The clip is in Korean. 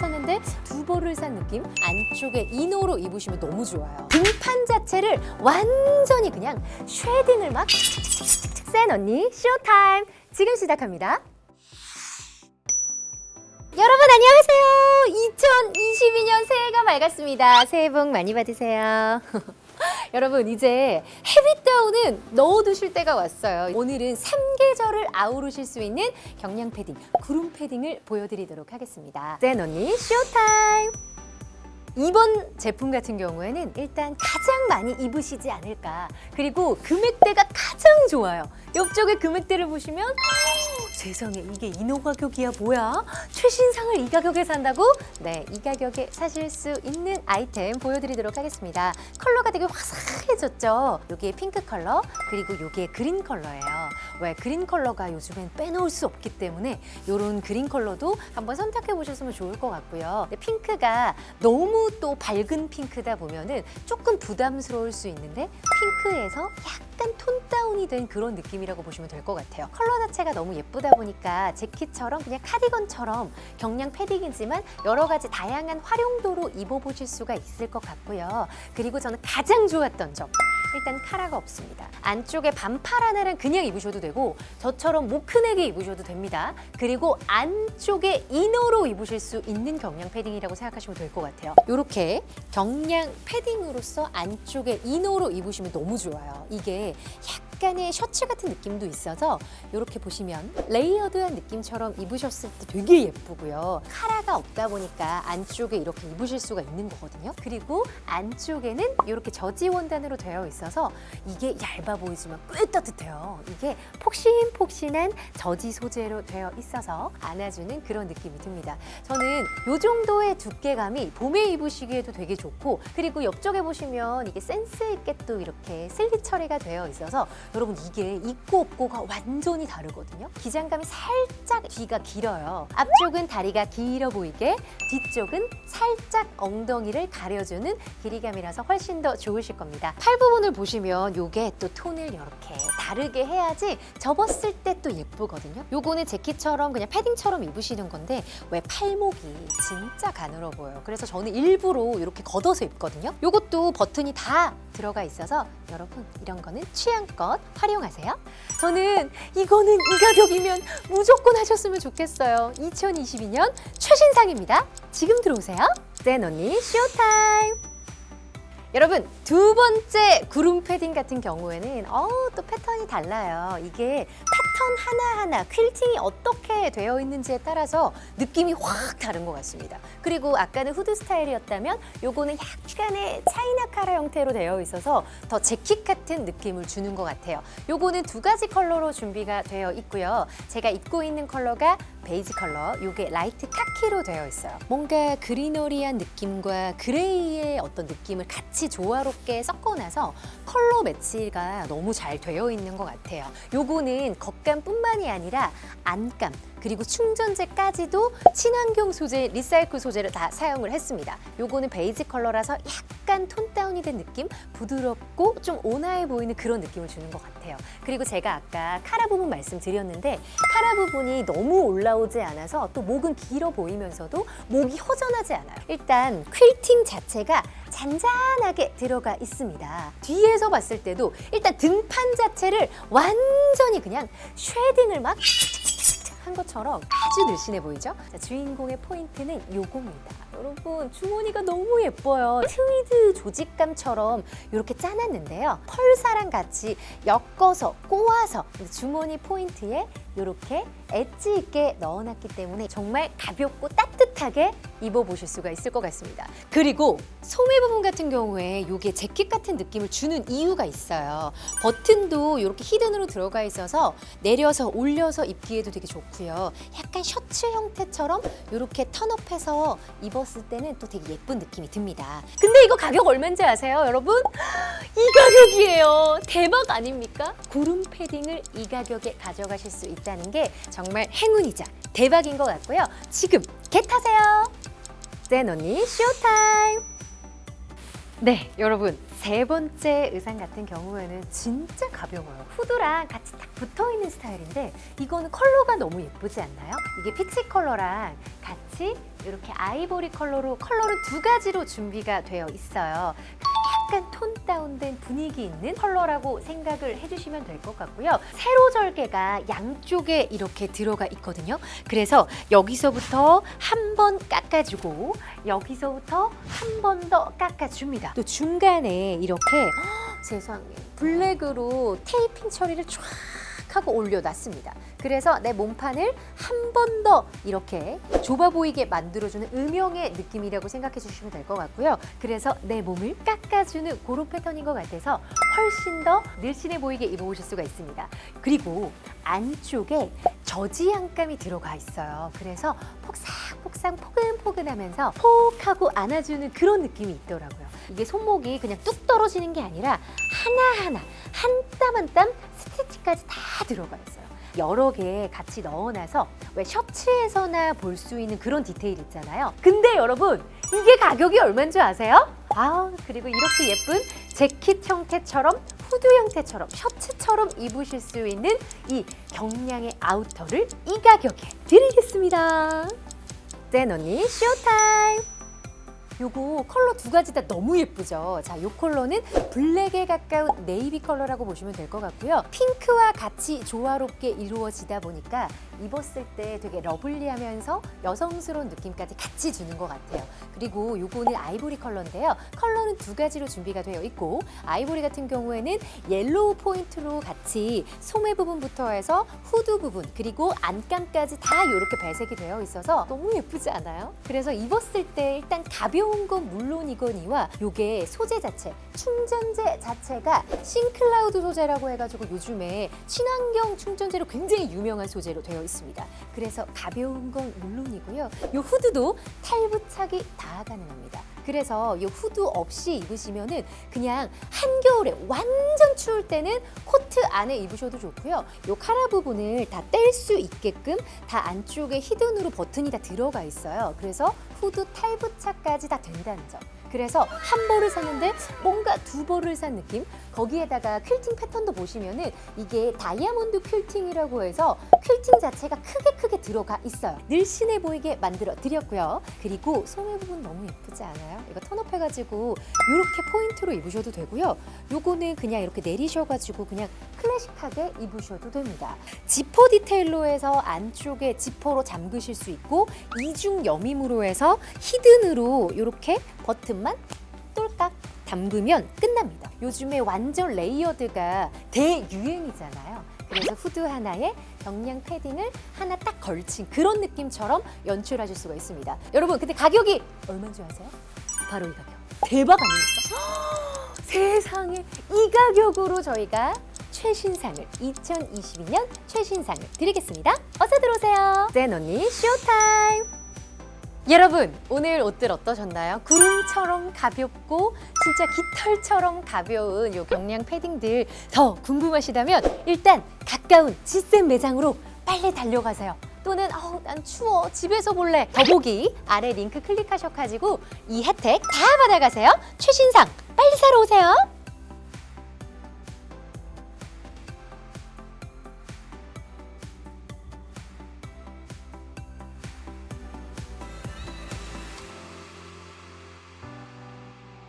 샀는데 두 벌을 산 느낌? 안쪽에 이너로 입으시면 너무 좋아요. 등판 자체를 완전히 그냥 쉐딩을 막 센 언니 쇼타임 지금 시작합니다. 여러분 안녕하세요. 2022년 새해가 밝았습니다. 새해 복 많이 받으세요. 여러분 이제 헤비다운은 넣어두실 때가 왔어요. 오늘은 3계절을 아우르실 수 있는 경량 패딩, 구름 패딩을 보여드리도록 하겠습니다. 젠 언니 쇼타임! 이번 제품 같은 경우에는 일단 가장 많이 입으시지 않을까. 그리고 금액대가 가장 좋아요. 옆쪽에 금액대를 보시면 허, 세상에 이게 이노 가격이야 뭐야? 최신상을 이 가격에 산다고? 네, 이 가격에 사실 수 있는 아이템 보여드리도록 하겠습니다. 컬러가 되게 화사해졌죠? 여기에 핑크 컬러 그리고 여기에 그린 컬러예요. 왜 그린 컬러가 요즘엔 빼놓을 수 없기 때문에 이런 그린 컬러도 한번 선택해 보셨으면 좋을 것 같고요. 핑크가 너무 또 밝은 핑크다 보면은 조금 부담스러울 수 있는데 핑크에서 약간 톤 다운이 된 그런 느낌이라고 보시면 될 것 같아요. 컬러 자체가 너무 예쁘다 보니까 재킷처럼 그냥 카디건처럼 경량 패딩이지만 여러 가지 다양한 활용도로 입어보실 수가 있을 것 같고요. 그리고 저는 가장 좋았던 점 일단 카라가 없습니다. 안쪽에 반팔 하나는 그냥 입으셔도 되고 저처럼 모크넥에 입으셔도 됩니다. 그리고 안쪽에 이너로 입으실 수 있는 경량 패딩이라고 생각하시면 될 것 같아요. 이렇게 경량 패딩으로서 안쪽에 이너로 입으시면 너무 좋아요. 이게 약간 의 셔츠 같은 느낌도 있어서 이렇게 보시면 레이어드한 느낌처럼 입으셨을 때 되게 예쁘고요. 카라가 없다 보니까 안쪽에 이렇게 입으실 수가 있는 거거든요. 그리고 안쪽에는 이렇게 저지 원단으로 되어 있어서 이게 얇아 보이지만 꽤 따뜻해요. 이게 폭신폭신한 저지 소재로 되어 있어서 안아주는 그런 느낌이 듭니다. 저는 이 정도의 두께감이 봄에 입으시기에도 되게 좋고 그리고 옆쪽에 보시면 이게 센스 있게 또 이렇게 슬릿 처리가 되어 있어서 여러분 이게 입고 없고가 완전히 다르거든요. 기장감이 살짝 뒤가 길어요. 앞쪽은 다리가 길어 보이게 뒤쪽은 살짝 엉덩이를 가려주는 길이감이라서 훨씬 더 좋으실 겁니다. 팔 부분을 보시면 요게 또 톤을 이렇게 다르게 해야지 접었을 때 또 예쁘거든요. 요거는 재킷처럼 그냥 패딩처럼 입으시는 건데 왜 팔목이 진짜 가늘어 보여요. 그래서 저는 일부러 이렇게 걷어서 입거든요. 요것도 버튼이 다 들어가 있어서 여러분 이런 거는 취향껏 활용하세요. 저는 이거는 이 가격이면 무조건 하셨으면 좋겠어요. 2022년 최신상입니다. 지금 들어오세요. 젠 언니 쇼타임. 여러분 두 번째 구름 패딩 같은 경우에는 어우 또 패턴이 달라요. 이게 패턴 하나하나 퀼팅이 어떻게 되어 있는지에 따라서 느낌이 확 다른 것 같습니다. 그리고 아까는 후드 스타일이었다면 요거는 약간의 차이나 카라 형태로 되어 있어서 더 재킷 같은 느낌을 주는 것 같아요. 요거는 두 가지 컬러로 준비가 되어 있고요. 제가 입고 있는 컬러가 베이지 컬러, 요게 라이트 카키로 되어 있어요. 뭔가 그리너리한 느낌과 그레이의 어떤 느낌을 같이 조화롭게 섞어놔서 컬러 매치가 너무 잘 되어 있는 것 같아요. 요거는 겉감뿐만이 아니라 안감, 그리고 충전재까지도 친환경 소재, 리사이클 소재를 다 사용을 했습니다. 요거는 베이지 컬러라서 약간 톤 다운이 된 느낌? 부드럽고 좀 온화해 보이는 그런 느낌을 주는 것 같아요. 그리고 제가 아까 카라 부분 말씀드렸는데 카라 부분이 너무 올라오지 않아서 또 목은 길어 보이면서도 목이 허전하지 않아요. 일단 퀼팅 자체가 잔잔하게 들어가 있습니다. 뒤에서 봤을 때도 일단 등판 자체를 완전히 그냥 쉐딩을 막 한 것처럼 아주 늘씬해 보이죠? 자, 주인공의 포인트는 요겁니다. 여러분 주머니가 너무 예뻐요. 트위드 조직감처럼 이렇게 짜놨는데요. 펄사랑 같이 엮어서 꼬아서 주머니 포인트에 이렇게 엣지 있게 넣어놨기 때문에 정말 가볍고 따뜻하게 입어보실 수가 있을 것 같습니다. 그리고 소매 부분 같은 경우에 이게 재킷 같은 느낌을 주는 이유가 있어요. 버튼도 이렇게 히든으로 들어가 있어서 내려서 올려서 입기에도 되게 좋고요. 약간 셔츠 형태처럼 이렇게 턴업해서 입었을 때는 또 되게 예쁜 느낌이 듭니다. 근데 이거 가격 얼마인지 아세요, 여러분? 이 가격이에요. 대박 아닙니까? 구름 패딩을 이 가격에 가져가실 수 있다 는 게 정말 행운이자 대박인 것 같고요. 지금 겟하세요. 젠 언니 쇼타임. 네, 여러분 세 번째 의상 같은 경우에는 진짜 가벼워요. 후드랑 같이 딱 붙어 있는 스타일인데 이거는 컬러가 너무 예쁘지 않나요? 이게 피치 컬러랑 같이 이렇게 아이보리 컬러로 컬러는 두 가지로 준비가 되어 있어요. 약간 톤 다운된 분위기 있는 컬러라고 생각을 해주시면 될 것 같고요. 세로 절개가 양쪽에 이렇게 들어가 있거든요. 그래서 여기서부터 한 번 깎아주고 여기서부터 한 번 더 깎아줍니다. 또 중간에 이렇게 헉, 세상에 블랙으로 테이핑 처리를 쫙 하고 올려놨습니다. 그래서 내 몸판을 한 번 더 이렇게 좁아 보이게 만들어주는 음영의 느낌이라고 생각해 주시면 될 것 같고요. 그래서 내 몸을 깎아주는 그런 패턴인 것 같아서 훨씬 더 늘씬해 보이게 입어보실 수가 있습니다. 그리고 안쪽에 저지향감이 들어가 있어요. 그래서 폭삭폭삭 포근포근하면서 폭하고 안아주는 그런 느낌이 있더라고요. 이게 손목이 그냥 뚝 떨어지는 게 아니라 하나하나 한 땀 한 땀 스티치까지 다 들어가 있어요. 여러 개 같이 넣어놔서 왜 셔츠에서나 볼 수 있는 그런 디테일 있잖아요. 근데 여러분 이게 가격이 얼마인 줄 아세요? 아 그리고 이렇게 예쁜 재킷 형태처럼 후드 형태처럼 셔츠처럼 입으실 수 있는 이 경량의 아우터를 이 가격에 드리겠습니다. 젠 언니 쇼타임! 요거 컬러 두 가지 다 너무 예쁘죠? 자, 요 컬러는 블랙에 가까운 네이비 컬러라고 보시면 될 것 같고요. 핑크와 같이 조화롭게 이루어지다 보니까 입었을 때 되게 러블리하면서 여성스러운 느낌까지 같이 주는 것 같아요. 그리고 요거는 아이보리 컬러인데요. 컬러는 두 가지로 준비가 되어 있고 아이보리 같은 경우에는 옐로우 포인트로 같이 소매 부분부터 해서 후드 부분 그리고 안감까지 다 이렇게 배색이 되어 있어서 너무 예쁘지 않아요? 그래서 입었을 때 일단 가벼운 건 물론이거니와 요게 소재 자체 충전재 자체가 싱클라우드 소재라고 해가지고 요즘에 친환경 충전재로 굉장히 유명한 소재로 되어 있습니다. 그래서 가벼운 건 물론이고요. 요 후드도 탈부착이 다 가능합니다. 그래서 이 후드 없이 입으시면은 그냥 한겨울에 완전 추울 때는 코트 안에 입으셔도 좋고요. 이 카라 부분을 다 뗄 수 있게끔 다 안쪽에 히든으로 버튼이 다 들어가 있어요. 그래서 후드 탈부착까지 다 된다는 점. 그래서 한 벌을 샀는데 뭔가 두 벌을 산 느낌? 거기에다가 퀼팅 패턴도 보시면은 이게 다이아몬드 퀼팅이라고 해서 퀼팅 자체가 크게 크게 들어가 있어요. 늘씬해 보이게 만들어 드렸고요. 그리고 소매 부분 너무 예쁘지 않아요? 이거 턴업 해가지고 이렇게 포인트로 입으셔도 되고요. 요거는 그냥 이렇게 내리셔가지고 그냥 클래식하게 입으셔도 됩니다. 지퍼 디테일로 해서 안쪽에 지퍼로 잠그실 수 있고 이중 여밈으로 해서 히든으로 이렇게 버튼만 똘깍 담그면 끝납니다. 요즘에 완전 레이어드가 대유행이잖아요. 그래서 후드 하나에 경량 패딩을 하나 딱 걸친 그런 느낌처럼 연출하실 수가 있습니다. 여러분, 근데 가격이 얼마인 줄 아세요? 바로 이 가격. 대박 아닙니까? 세상에 이 가격으로 저희가 최신상을 2022년 최신상을 드리겠습니다. 어서 들어오세요. 젠 언니 쇼타임. 여러분 오늘 옷들 어떠셨나요? 구름처럼 가볍고 진짜 깃털처럼 가벼운 요 경량 패딩들 더 궁금하시다면 일단 가까운 지센 매장으로 빨리 달려가세요. 또는 어우 난 추워 집에서 볼래 더보기 아래 링크 클릭하셔가지고 이 혜택 다 받아가세요. 최신상 빨리 사러 오세요.